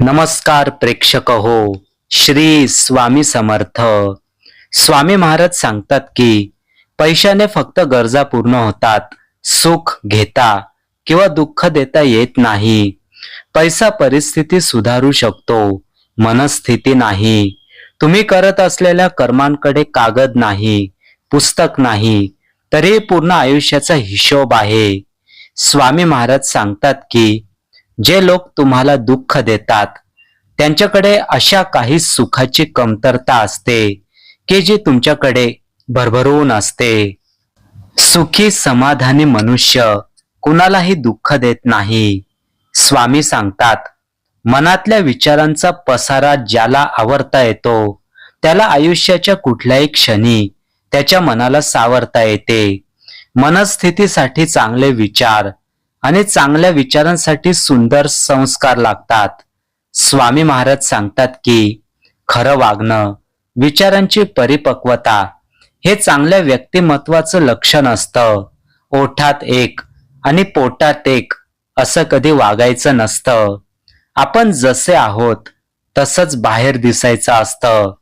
नमस्कार प्रेक्षक हो श्री स्वामी समर्थ. स्वामी महाराज सांगतात की पैशाने फक्त गरजा पूर्ण होतात सुख घेता किंवा दुःख देता येत नाही. पैसा परिस्थिती सुधारू शकतो मनस्थिती नाही. तुम्ही करत असलेल्या कर्मांकडे कागद नाही पुस्तक नाही तरी पूर्ण आयुष्याचा हिशोब आहे. स्वामी महाराज सांगतात की जे लोक तुम्हाला दुःख देतात त्यांच्याकडे अशा काही सुखाची कमतरता असते की जी तुमच्याकडे भरभरून असते. सुखी समाधानी मनुष्य कुणालाही दुःख देत नाही. स्वामी सांगतात मनातल्या विचारांचा पसारा ज्याला आवरता येतो त्याला आयुष्याच्या कुठल्याही क्षणी त्याच्या मनाला सावरता येते. मनस्थितीसाठी चांगले विचार आणि चांगल्या विचारांसाठी सुंदर संस्कार लागतात. स्वामी महाराज सांगतात की खरं वागणं विचारांची परिपक्वता हे चांगल्या व्यक्तिमत्वाचं लक्षण असतं. ओठात एक आणि पोटात एक असं कधी वागायचं नसतं. आपण जसे आहोत तसंच बाहेर दिसायचं असतं.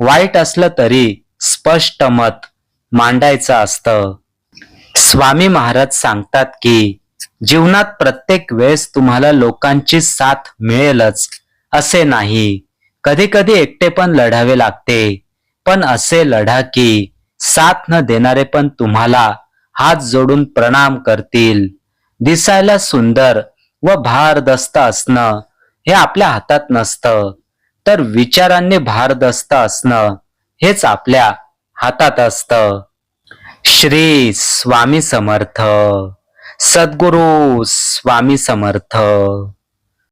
वाईट असलं तरी स्पष्ट मत मांडायचं असतं. स्वामी महाराज सांगतात की जीवनात प्रत्येक वेळेस तुम्हाला लोकांची साथ मिळेलच असे नाही. कधी कधी एकटे पण लढावे लागते. पण असे लढा की साथ न देणारे पण तुम्हाला हात जोडून प्रणाम करतील. दिसायला सुंदर व भारदस्त असणं हे आपल्या हातात नसतं. तर विचारांनी भारदस्त असणं हेच आपल्या हातात असतं. श्री स्वामी समर्थ. सद्गुरु स्वामी समर्थ.